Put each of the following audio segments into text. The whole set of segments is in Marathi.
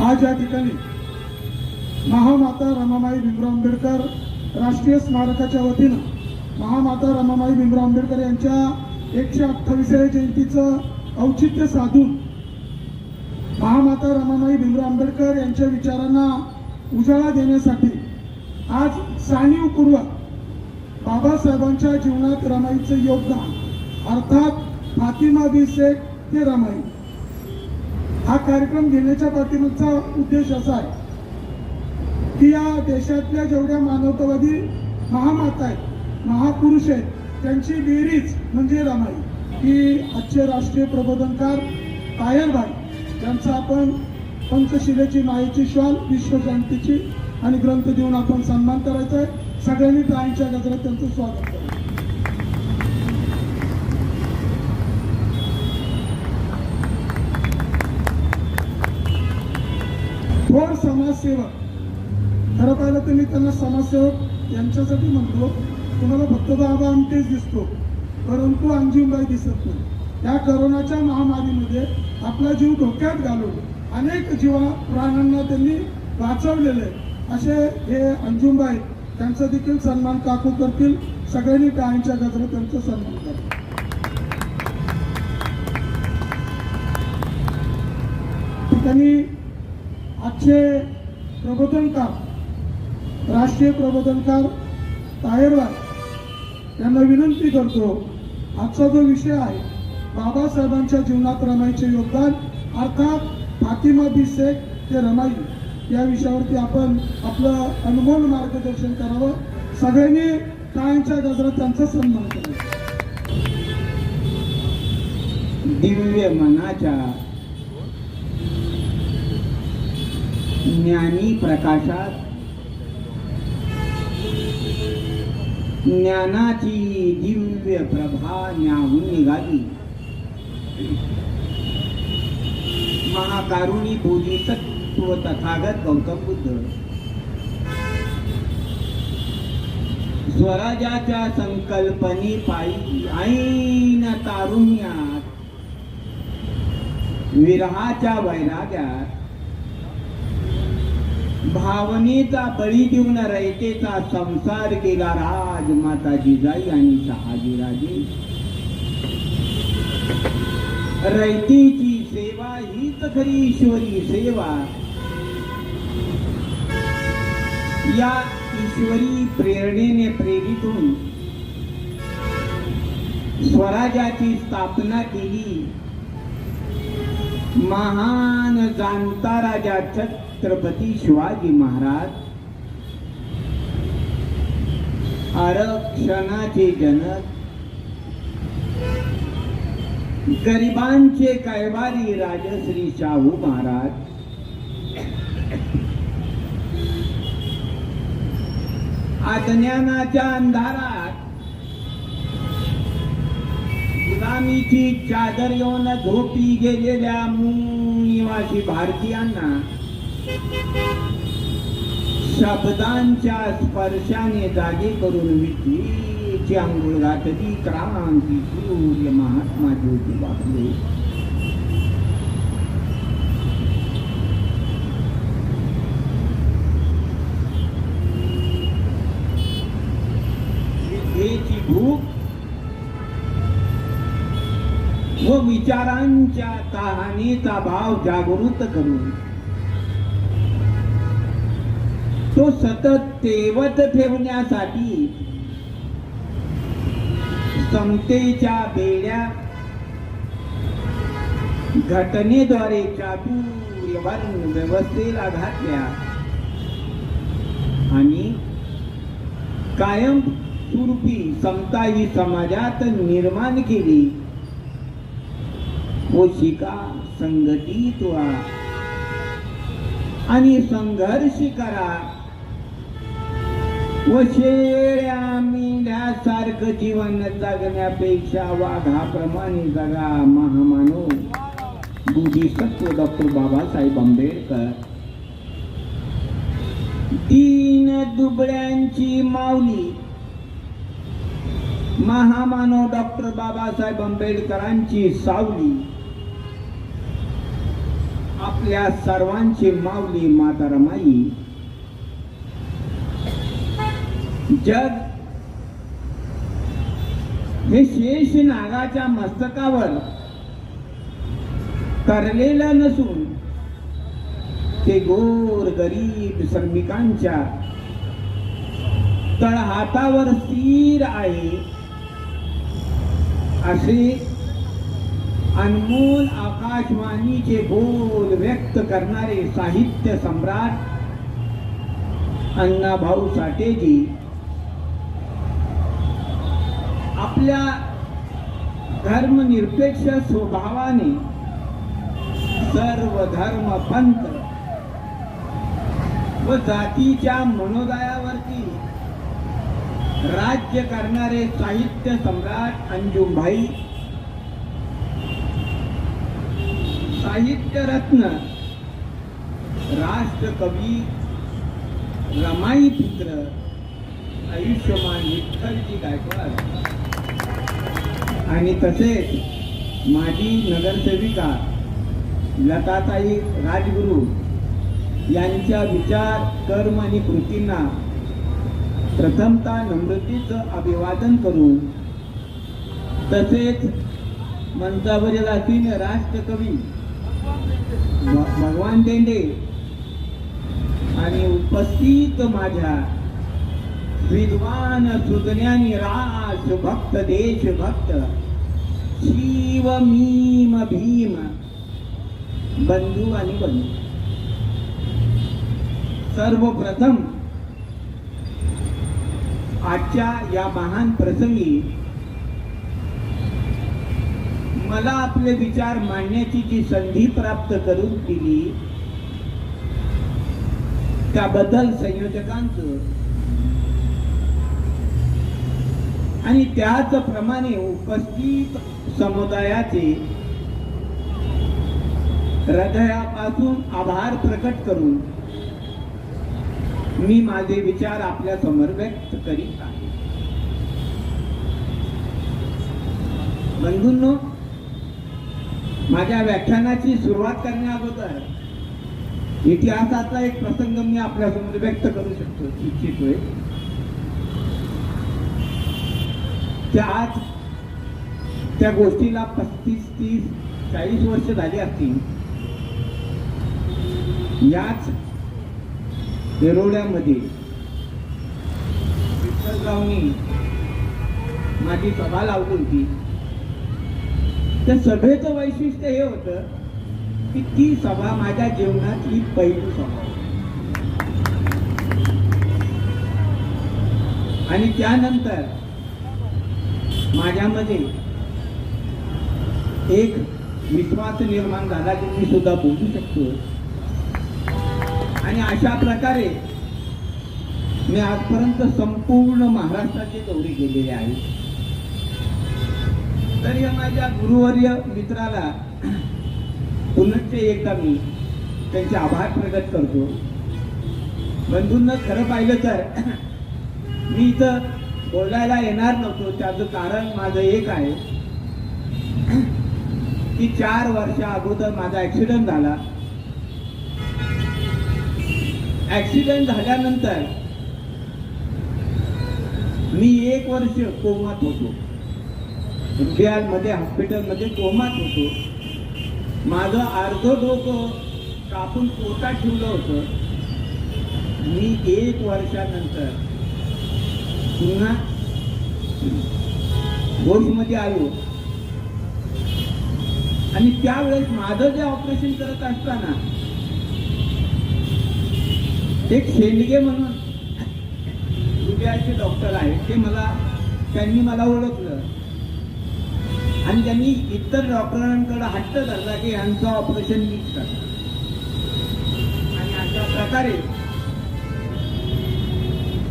आज या ठिकाणी महामाता रमामाई भीमराव आंबेडकर राष्ट्रीय स्मारकाच्या वतीनं महामाता रमामाई भीमराव आंबेडकर यांच्या एकशे अठ्ठावीसाव्या जयंतीचं औचित्य साधून महामाता रमामाई भीमराव आंबेडकर यांच्या विचारांना उजाळा देण्यासाठी आज जाणीवपूर्वक बाबासाहेबांच्या जीवनात रमाईचं योगदान अर्थात फातिमा बी शेख ते रमाई. हा कार्यक्रम घेण्याच्या पाठीमागचा उद्देश असा आहे की या देशातल्या जेवढ्या मानवतावादी महामाता आहेत महापुरुष आहेत त्यांची बेरीज म्हणजे रमाई की आजचे राष्ट्रीय प्रबोधनकार तायरबाई यांचा आपण पंचशिलेची मायेची श्वाल विश्वशांतीची आणि ग्रंथ देऊन आपण सन्मान करायचा आहे. सगळ्यांनी टाळीच्या गजरात त्यांचं स्वागत समाजसेवक. खरं पाहिलं तर मी त्यांना समाजसेवक यांच्यासाठी म्हणतो. तुम्हाला फक्त बाबा आमटेच दिसतो. परंतु अंजुमबाई दिसत नाही. या करोनाच्या महामारीमध्ये आपला जीव धोक्यात घालून अनेक जीवा प्राण्यांना त्यांनी वाचवलेले असे हे अंजुमबाई त्यांचा देखील सन्मान काकू करतील. सगळ्यांनी टाळीच्या गजरात त्यांचा सन्मान करतील ठिकाणी आजचे प्रबोधनकार राष्ट्रीय प्रबोधनकार तायरवार यांना विनंती करतो आजचा जो विषय आहे बाबासाहेबांच्या जीवनात रमाईचे योगदान अर्थात फातिमा बी शेख ते रमाई या विषयावरती आपण आपलं अनमोल मार्गदर्शन करावं. सगळ्यांनी कायमच्या गजरात त्यांचा सन्मान करावा दिव्य मनाच्या ज्ञानी प्रकाशात. ज्ञानाची दिव्य प्रभा न्याहून निघाली. महाकारुणी बोधिसत्व तथागत गौतम बुद्ध. स्वराज्याच्या संकल्पने पायी ऐन तारुण्यात विरहाच्या वैराग्यात भावनेचा बळी देऊन रयतेचा संसार केला राज. माता जिजाई आणि शहाजीराजे रयतेची सेवा हीच खरी ईश्वरी सेवा. या ईश्वरी प्रेरणेने प्रेरित होऊन स्वराज्याची स्थापना केली. महान जाणता राजा छत्रपती छत्रपती शिवाजी महाराज. आरक्षणाचे जनक. गरिबांचे कैवारी राजश्री शाहू महाराज. अज्ञानाच्या अंधारात. गुलामीची चादर येऊन झोपी गेलेल्या मूळ निवासी भारतीयांना शब्दांच्या स्पर्शाने जागे करून विठ्ठीची अंघोळ घातली क्रांती सूर्य महात्मा ज्योती बापले विद्येची भूक व विचारांच्या तहानीचा भाव जागृत करून तो सतत तेवत ठेवण्यासाठी समतेच्या बेड्या घटनेद्वारे चातुर्यवर्ण व्यवस्थेला घातल्या. आणि कायम स्वरूपी समता ही समाजात निर्माण केली. व शिका संघटित व्हा आणि संघर्ष करा. व शेळ्या मेंढ्यासारखं जीवन जगण्यापेक्षा वाघाप्रमाणे जगा महामानव. बुद्धिसत्व डॉक्टर बाबासाहेब आंबेडकर. तीन दुबळ्यांची माऊली. महामानव डॉक्टर बाबासाहेब आंबेडकरांची सावली. आपल्या सर्वांची माऊली माता रमाई जग हे शेष नागाच्या मस्तकावर तरलेलं नसून ते गोर गरीब श्रमिकांच्या तळहातावर स्थिर आहे. असे अनमोल आकाशवाणीचे बोल व्यक्त करणारे साहित्य सम्राट अण्णाभाऊ साठेजी आपल्या धर्मनिरपेक्ष स्वभावाने सर्व धर्म पंथ व जातीच्या मनोदयावरती राज्य करणारे साहित्य सम्राट अंजुमभाई साहित्य रत्न राष्ट्रकवी रमाई पुत्र आयुष्यमान विठ्ठलजी गायकवाड. आणि तसेच माजी नगरसेविका लताताई राजगुरू यांच्या विचार कर्म आणि कृतींना प्रथमतः नम्रतेचं अभिवादन करून तसेच मंचावरील असतील राष्ट्रकवी भ- भगवान देंडे आणि उपस्थित माझ्या विद्वान सुजन्यानी राज भक्त देशभक्त शिव मीम भीम बंधू आणि बंधू। सर्वप्रथम आजच्या या महान प्रसंगी मला आपले विचार मांडण्याची जी संधी प्राप्त करून दिली त्याबद्दल संयोजकांचं आणि त्याचप्रमाणे उपस्थित समुदायाचे हृदयापासून आभार प्रकट करून मी माझे विचार आपल्यासमोर व्यक्त करीत आहे. बंधूंनो माझ्या व्याख्यानाची सुरुवात करण्या अगोदर इतिहासाचा एक प्रसंग मी आपल्यासमोर व्यक्त करू शकतो इच्छितोय. त्या आज त्या गोष्टीला पस्तीस तीस चाळीस वर्ष झाली असतील. याच येरोड्यामध्ये विठ्ठलरावनी माझी सभा लावली होती. त्या सभेचं वैशिष्ट्य हे होतं की ती सभा माझ्या जीवनातली पहिली सभा आणि त्यानंतर माझ्यामध्ये एक विश्वास निर्माण झाला की मी सुद्धा बोलू शकतो. आणि अशा प्रकारे मी आजपर्यंत संपूर्ण महाराष्ट्राचे दौरे केलेले आहेत. तर या माझ्या गुरुवर्य मित्राला पुनश्च एकदा मी त्यांचे आभार प्रकट करतो. बंधूंना खरं पाहिलं तर मी इथं बोलायला येणार नव्हतो त्याचं कारण माझं एक आहे. की चार वर्षा अगोदर माझा ऍक्सिडेंट झाला. ऍक्सिडेंट झाल्यानंतर मी एक वर्ष कोमात होतो. मध्ये हॉस्पिटलमध्ये कोमात होतो. माझं अर्ध डोकं कापून पोटात ठेवलं होतं. मी एक वर्षानंतर पुन्हा मध्ये आलो. आणि त्यावेळेस माझं जे ऑपरेशन करत असताना एक शेंडगे म्हणून हृदयाचे डॉक्टर आहेत ते मला त्यांनी मला ओळखलं. आणि त्यांनी इतर डॉक्टरांकडे हट्ट धरला की यांचं ऑपरेशन मीच करणार आणि अशा प्रकारे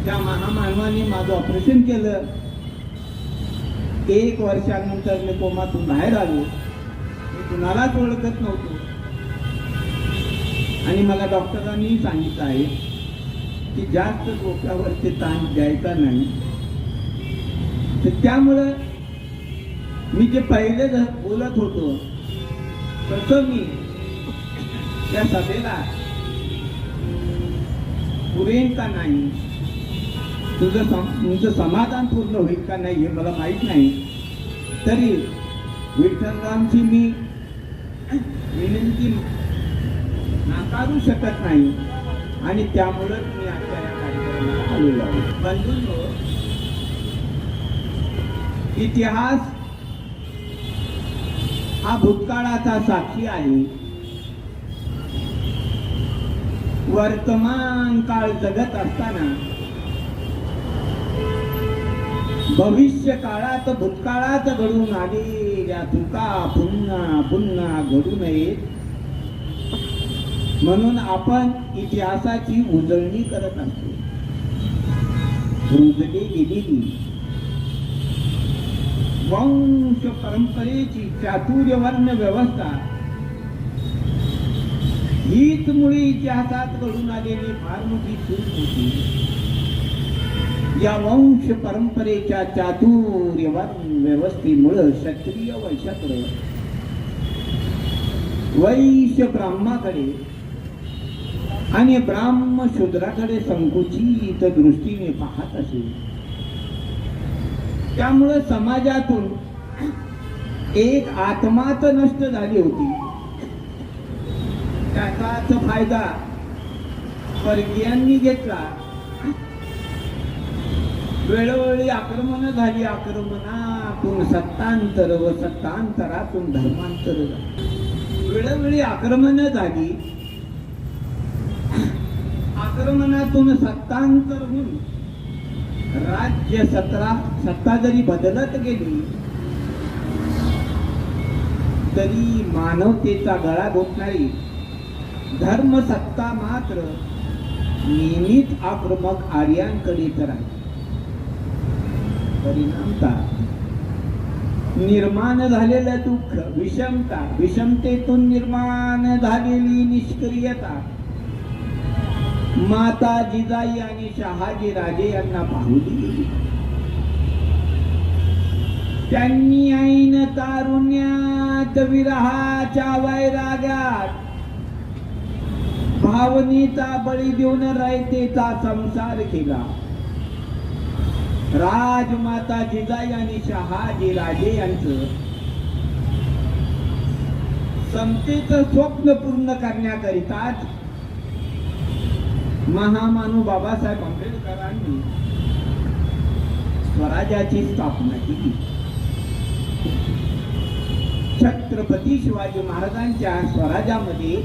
त्या महामानवाने माझं ऑपरेशन केलं. एक वर्षानंतर मी कोमातून बाहेर आलो. कुणालाच ओळखत नव्हतो. आणि मला डॉक्टरांनी सांगितलं आहे की जास्त डोक्यावरती ताण द्यायचा नाही. तर त्यामुळं मी जे पहिले बोलत होतो तसं मी त्या सभेला पुरेन का नाही? तुझं तुमचं समाधान पूर्ण होईल का नाही हे मला माहीत नाही. तरी विठ्ठलरामची मी विनंती नाकारू शकत नाही. आणि त्यामुळेच मी आजच्या या कार्यक्रमाला आलेलो आहे. बंधूंनो इतिहास हा भूतकाळाचा साक्षी आहे. वर्तमान काळ जगत असताना भविष्य काळात भूतकाळात घडून आली. आलेल्या चुका पुन्हा पुन्हा घडू नयेत म्हणून आपण इतिहासाची उजळणी करत असतो. रुजली गेलेली. वंश परंपरेची चातुर्यवर्ण व्यवस्था. हीच मुळी इतिहासात घडून आलेली फार मोठी चूक होती. या वंश परंपरेच्या चातुर्यवान व्यवस्थेमुळं क्षत्रिय वैशाकडे वैश्य ब्राह्माकडे आणि ब्राह्म शूद्राकडे संकुचित दृष्टीने पाहत असे. त्यामुळं समाजातून एक आत्माच नष्ट झाली होती. त्याचाच फायदा परकीयांनी घेतला. वेळोवेळी आक्रमण झाली आक्रमणातून सत्तांतर व सत्तांतरातून धर्मांतर वेळोवेळी आक्रमण झाली आक्रमणातून सत्तांतर होऊन राज्य सत्रा सत्ता जरी बदलत गेली तरी मानवतेचा गळा घोटणारी धर्म सत्ता मात्र नेहमीच आक्रमक आर्यांकडे तर आहे परिणामता. निर्माण झालेलं दुःख विषमता विषमतेतून निर्माण झालेली निष्क्रियता. माता जिजाई आणि शहाजी राजे यांना पाहू दिली. त्यांनी ऐन तारुण्यात विरहाच्या वैराग्यात भावनेचा बळी देऊन रायतेचा संसार केला. राजमाता जिजाई आणि शहाजी राजे यांचं समतेचं स्वप्न पूर्ण करण्याकरिताच महामानू बाबासाहेब आंबेडकरांनी स्वराज्याची स्थापना केली. छत्रपती शिवाजी महाराजांच्या स्वराज्यामध्ये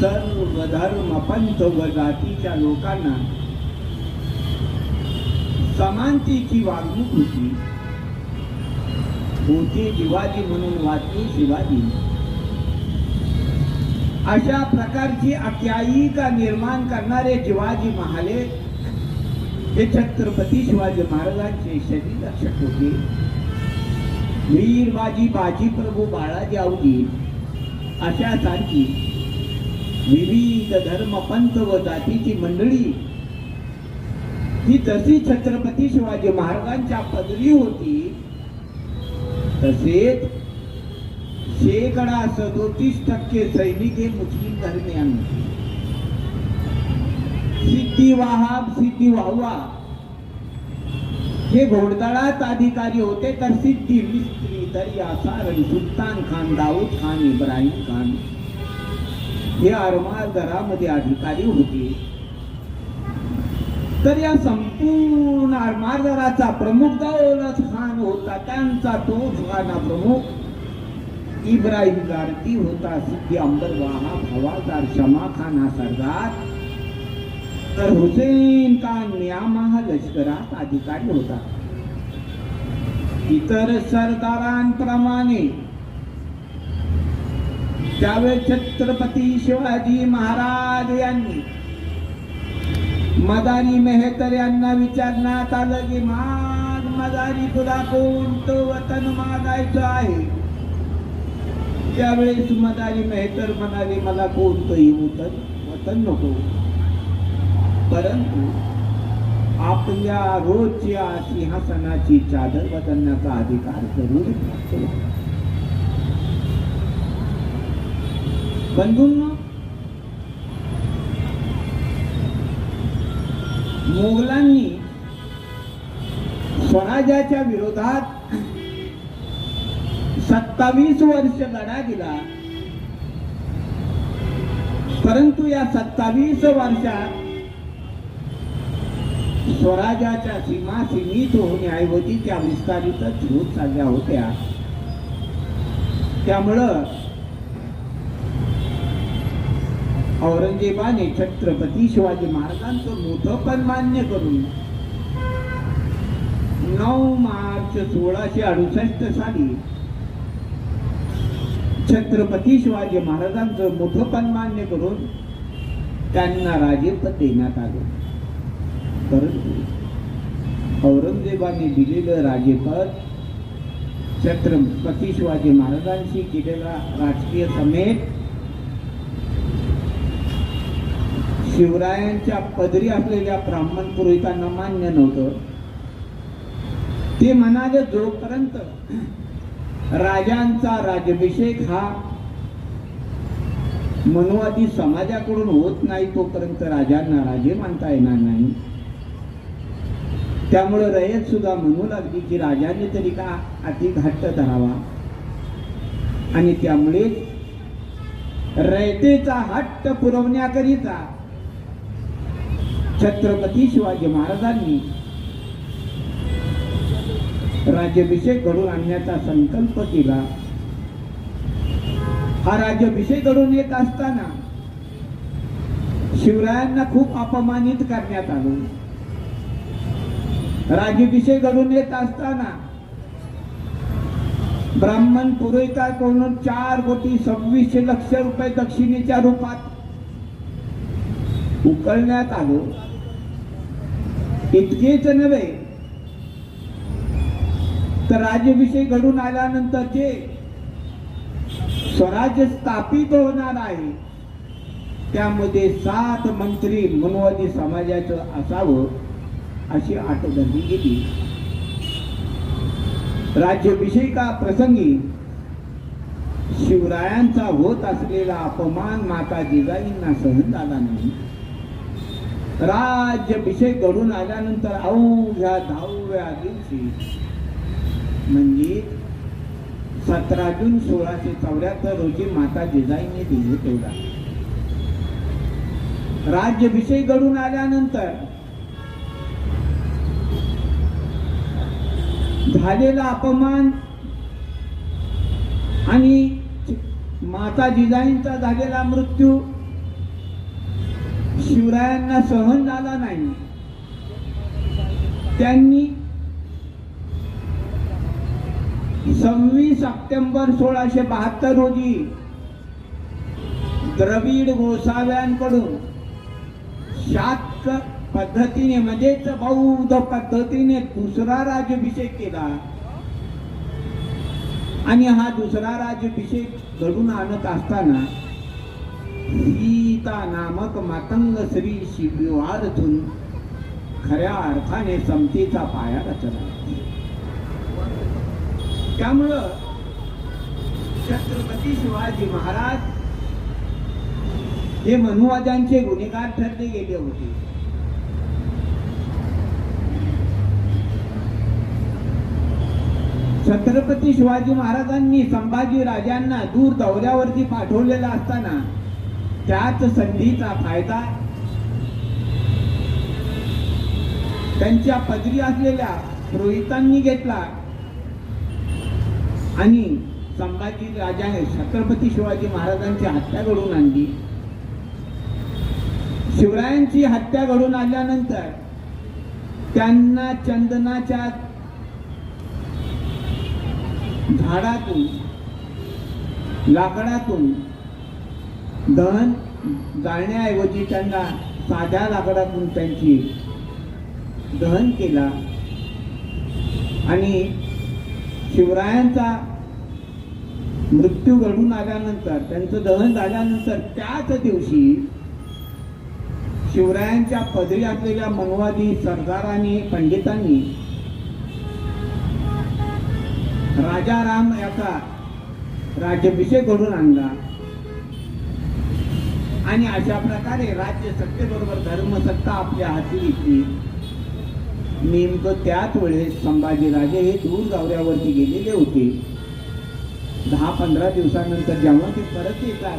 सर्व धर्म पंथ व जातीच्या लोकांना समानतेची वागणूक होती. होते जिवाजी म्हणून वाचले शिवाजी. अशा प्रकारची आख्यायिका निर्माण करणारे शिवाजी महाले हे छत्रपती शिवाजी महाराजांचे शरीर रक्षक होते. वीरबाजी बाजी प्रभू बाळाजी आवजी अशा सारखी विविध धर्म पंथ व जातीची मंडळी ही जशी छत्रपती शिवाजी महाराजांच्या पदरी होती. तसेच शेकडा सदोतीस टक्के सैनिक हे मुस्लिम धर्मियांनी. सिद्धी वाहाब सिद्धी वाहवा हे घोडदळात अधिकारी होते तर सिद्धी मिस्त्री दर्या सारण सुलतान खान दाऊद खान इब्राहिम खान हे अरमाल दरामध्ये अधिकारी होते. तर या संपूर्ण आरमारदाराचा प्रमुख दौलत खान होता त्यांचा तो खाना प्रमुख. इब्राहिम गारती होता सिद्धी अंबरवाहा भवादार शमा खान हा सरदार. तर हुसेन खान नियामा हा लष्करात अधिकारी होता. इतर सरदारांप्रमाणे त्यावेळी छत्रपती शिवाजी महाराज यांनी मदारी मेहतर यांना विचारण्यात आलं की मान मदारी तुला कोणतं वतन मागायचं आहे. त्यावेळेस मदारी मेहतर म्हणाले मला कोणतंही वतन वतन नको. परंतु आपल्या रोजच्या सिंहासनाची चादर बदलण्याचा अधिकार जरूर बंधूंना मोगलांनी स्वराज्याच्या विरोधात सत्तावीस वर्ष लढा दिला. परंतु या सत्तावीस वर्षात स्वराज्याच्या सीमा सीमित होण्याऐवजी त्या विस्तारितच होत चालल्या होत्या. त्यामुळं औरंगजेबाने छत्रपती शिवाजी महाराजांचं मोठं पण मान्य करून नऊ मार्च सोळाशे अडुसष्ट साली छत्रपती शिवाजी महाराजांचं मोठंपण मान्य करून त्यांना राजेपद देण्यात आलं. परंतु औरंगजेबाने दिलेलं राजेपद छत्रपती शिवाजी महाराजांशी केलेला राजकीय समेत शिवरायांच्या पदरी असलेल्या ब्राह्मण पुरोहितांना मान्य नव्हतं. ते म्हणाले जोपर्यंत राजांचा राजाभिषेक हा मनुवादी समाजाकडून होत नाही तोपर्यंत राजांना राजे मानता येणार नाही. त्यामुळे रयत सुद्धा म्हणू लागली की राजाने तरी का अति घट्ट धरावा? आणि त्यामुळे रयतेचा हट्ट पुरवण्याकरिता छत्रपती शिवाजी महाराजांनी राज्याभिषेक घडून आणण्याचा संकल्प केला. हा राज्याभिषेक घडून येत असताना शिवरायांना खूप अपमानित करण्यात आलं. राज्याभिषेक घडून येत असताना ब्राह्मण पुरोहिताकडून चार कोटी सव्वीसशे लक्ष रुपये दक्षिणेच्या रूपात उकळण्यात आलो. इतकेच नव्हे. तर राज्याभिषेक घडून आल्यानंतर जे स्वराज्य स्थापित होणार आहे. त्यामध्ये सात मंत्री मनुवादी समाजाचं असावं अशी आठ धरली गेली. राज्याभिषेका प्रसंगी शिवरायांचा होत असलेला अपमान माता जिजाईंना सहन झाला नाही. राज्याभिषेक घडून आल्यानंतर अवघ्या दहाव्या दिवशी म्हणजे सतरा जून सोळाशे चौऱ्याहत्तर रोजी माता जिजाईने दिले तेवढा. राज्याभिषेक घडून आल्यानंतर झालेला अपमान आणि माता जिजाईंचा झालेला मृत्यू शिवरायांना सहन झाला नाही. त्यांनी सव्वीस सप्टेंबर सोळाशे बहात्तर रोजी द्रविड गोसाव्यांकडून शाक्त पद्धतीने म्हणजेच बौद्ध पद्धतीने दुसरा राज्याभिषेक केला. आणि हा दुसरा राज्याभिषेक घडून आणत असताना सीता नामक मातंग श्री शिविवारतून खऱ्या अर्थाने समतेचा पाया रचला. त्यामुळं छत्रपती शिवाजी महाराज हे मनुवाद्यांचे गुन्हेगार ठरले गेले होते. छत्रपती शिवाजी महाराजांनी संभाजी राजांना दूर दौऱ्यावरती पाठवलेला असताना त्याच संधीचा फायदा त्यांच्या पदरी असलेल्या पुरोहितांनी घेतला. आणि संभाजी राजाने छत्रपती शिवाजी महाराजांची हत्या घडून आणली. शिवरायांची हत्या घडून आल्यानंतर त्यांना चंदनाच्या झाडातून लाकडातून दहन जाळण्याऐवजी त्यांना साध्या लाकडातून त्यांची दहन केला. आणि शिवरायांचा मृत्यू घडून आल्यानंतर त्यांचं दहन झाल्यानंतर त्याच दिवशी शिवरायांच्या पदरी असलेल्या मनवादी सरदारांनी पंडितांनी राजाराम याचा राज्याभिषेक घडून आणला. आणि अशा प्रकारे राज्य सत्तेबरोबर धर्मसत्ता आपल्या हाती घेतली नेमकं त्याच वेळेस संभाजीराजे हे दूर दौऱ्यावरती गेलेले होते. दहा पंधरा दिवसानंतर जेव्हा ते परत येतात.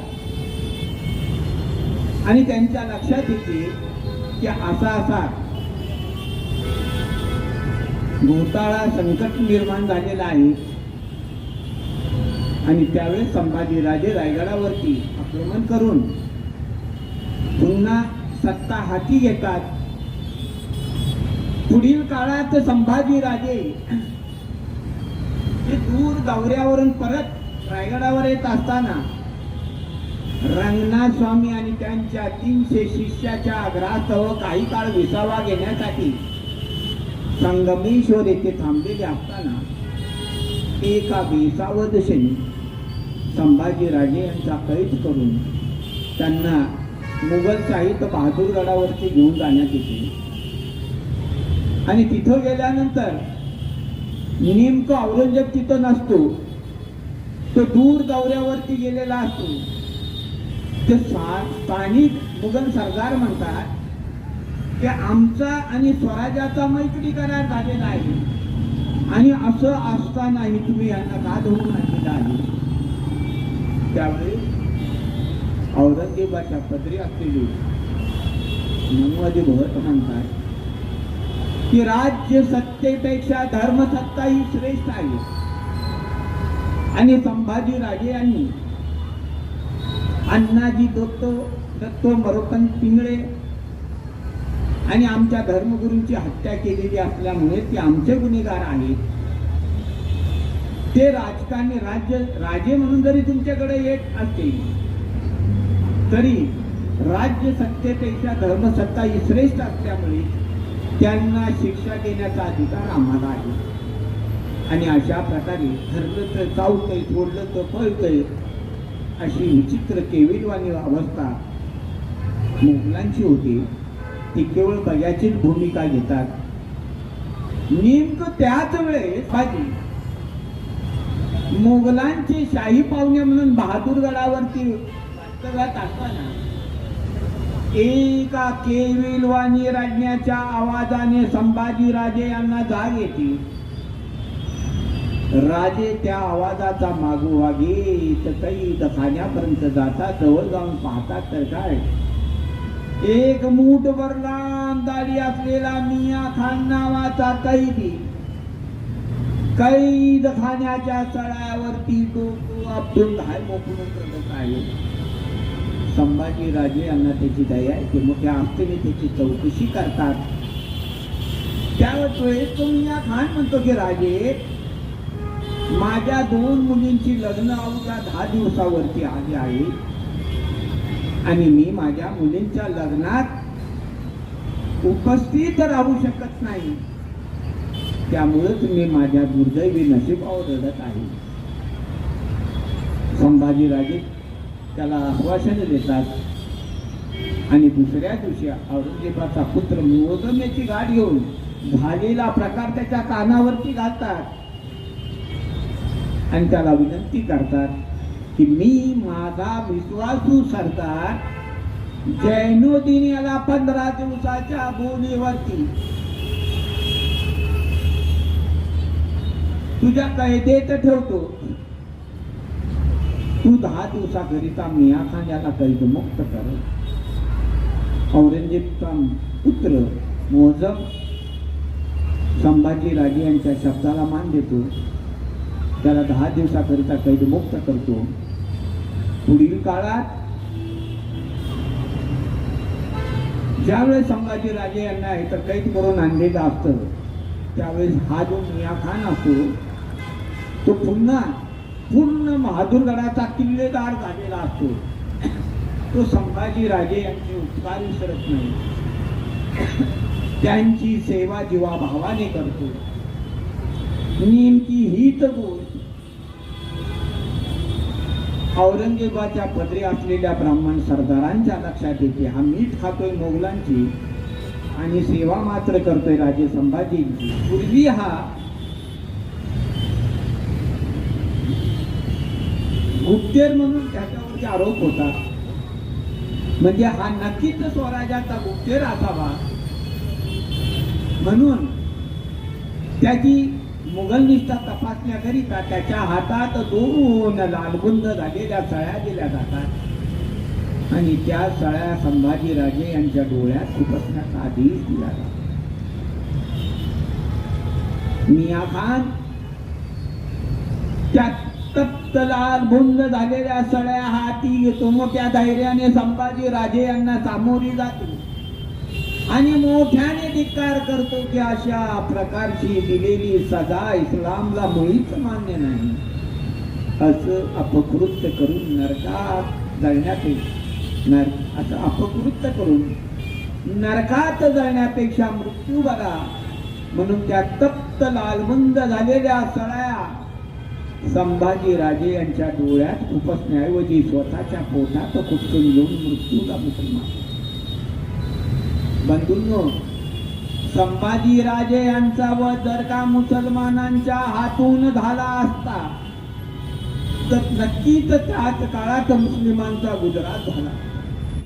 आणि त्यांच्या लक्षात येते की असा असा घोटाळा संकट निर्माण झालेला आहे. आणि त्यावेळेस संभाजीराजे रायगडावरती आक्रमण करून पुन्हा सत्ता हाती घेतात पुढील काळात संभाजीराजे हे दूर दौऱ्यावरून परत रायगडावर येत असताना रंगनाथ स्वामी आणि त्यांच्या तीनशे शिष्याच्या आग्रहासह काही काळ विसावा घेण्यासाठी संगमेश्वर येथे थांबलेले असताना एका बेसावदशेने संभाजीराजे यांचा कैद करून त्यांना मुघलशाहीत बहादूरगडावरती घेऊन जाण्यात येते. आणि तिथं गेल्यानंतर नेमकं औरंगजेब तिथं नसतो. तो दूर दौऱ्यावरती गेलेला असतो. ते स्थानिक मुघल सरदार म्हणतात की आमचा आणि स्वराज्याचा मैत्री करार झालेला आहे. आणि असं असतानाही तुम्ही यांना का धरून आणलेलं आहे? त्यावेळी औरंगजेबाच्या पदरी असलेली मनवादी भट म्हणतात की राज्य सत्तेपेक्षा धर्मसत्ता ही श्रेष्ठ आहे. आणि संभाजी राजे यांनी अण्णाजी दत्त दत्त मरोपन पिंगळे आणि आमच्या धर्मगुरूंची हत्या केलेली असल्यामुळे ते आमचे गुन्हेगार आहेत. ते राजकारणी राज्य राजे म्हणून जरी तुमच्याकडे येत असतील तरी राज्य सत्तेपेक्षा धर्मसत्ता ही श्रेष्ठ असल्यामुळे त्यांना शिक्षा देण्याचा अधिकार आम्हाला आहे. आणि अशा प्रकारे धरलं तर चावतंय सोडलं तर पळतंय अशी विचित्र केविलवाणी अवस्था मुघलांची होती. ती केवळ बघ्याचीच भूमिका घेतात. नेमकं त्याच वेळेस बाजी मुघलांचे शाही पाहुणे म्हणून बहादूरगडावरती वास्तव्यात एका केविलवाणी राजण्याच्या आवाजाने संभाजीराजे यांना जाग येते. राजे त्या आवाजाचा मागोवा घेत कैद खाण्यापर्यंत जातात जवळ जाऊन पाहतात तर काय? एक मूठभर लांब दाढी असलेला मिया खान नावाचा कैदी. कैद खाण्याच्या तळावरती डोकं आपण हाय मोकळून करत आहे. संभाजीराजे यांना त्याची दया आहे ते मोठ्या आस्थेने त्याची चौकशी करतात. त्यावेळेस तो मिया खान म्हणतो की राजे माझ्या दोन मुलींची लग्न अवघ्या दहा दिवसावरती आली आहे. आणि मी माझ्या मुलींच्या लग्नात उपस्थित राहू शकत नाही. त्यामुळेच मी माझ्या दुर्दैवी नशिबावर रडत आहे. संभाजीराजे त्याला आश्वासन देतात. आणि दुसऱ्या दिवशी औरंगजेबाचा पुत्र मोदमेची गाठ घेऊन झालेला प्रकार त्याच्या कानावरती घालतात. आणि त्याला विनंती करतात की मी माझा विश्वासू सरदार जैनुद्दीन याला पंधरा दिवसाच्या भूमीवरती. तुझ्या कैदेत ठेवतो. तू दहा दिवसाकरिता मिया खान याला कैद मुक्त कर औरंगजेबचा पुत्र मोहजम संभाजी राजे यांच्या शब्दाला मान देतो. त्याला दहा दिवसाकरिता कैद मुक्त करतो. पुढील काळात ज्यावेळेस संभाजी राजे यांना इथं कैद करून आणलेलं असतं त्यावेळेस हा जो मिया खान असतो तो पुन्हा पूर्ण बहादूरगडाचा किल्लेदार झालेला असतो. तो संभाजी राजे यांचे उपकार विसरत नाही. त्यांची सेवा जीवाभावाने करतो. नेमकी हीच गोष्ट औरंगजेबाच्या पदरी असलेल्या ब्राह्मण सरदारांच्या लक्षात येते. हा मीठ खातोय मोगलांची आणि सेवा मात्र करतोय राजे संभाजींची. पूर्वी हा गुप्तेर म्हणून त्याच्यावरती आरोप होता म्हणजे हा नक्कीच स्वराज्याचा गुप्तेर असावा म्हणून त्याची मुघल निष्ठा तपासण्याकरिता त्याच्या हातात दोन लालबुंद झालेल्या सळ्या दिल्या जातात. आणि त्या सळ्या संभाजीराजे यांच्या डोळ्यात खुपसण्याचा आदेश दिला जातो. मिया खान त्या तप्त लाल भुंज झालेल्या सळ्या हाती घेतो. मग त्या धैर्याने संभाजी राजे यांना सामोरी जातो. आणि मोठ्याने धिक्कार करतो की अशा प्रकारची दिलेली सजा इस्लामला मुळीच मान्य नाही. असं अपकृत्य करून नरकात जळण्यापेक्षा नर असं अपकृत्य करून नरकात जळण्यापेक्षा मृत्यू बरा म्हणून त्या तप्त लालबंद झालेल्या सळ्या संभाजीराजे यांच्या डोळ्यात उपसण्याऐवजी स्वतःच्या पोटात खुपसून घेऊन मृत्यूला मुसलमान? बंधूंनो संभाजीराजे यांचा वध जर का मुसलमानांच्या हातून झाला असता तर नक्कीच त्याच काळात मुस्लिमांचा गुजरात झाला.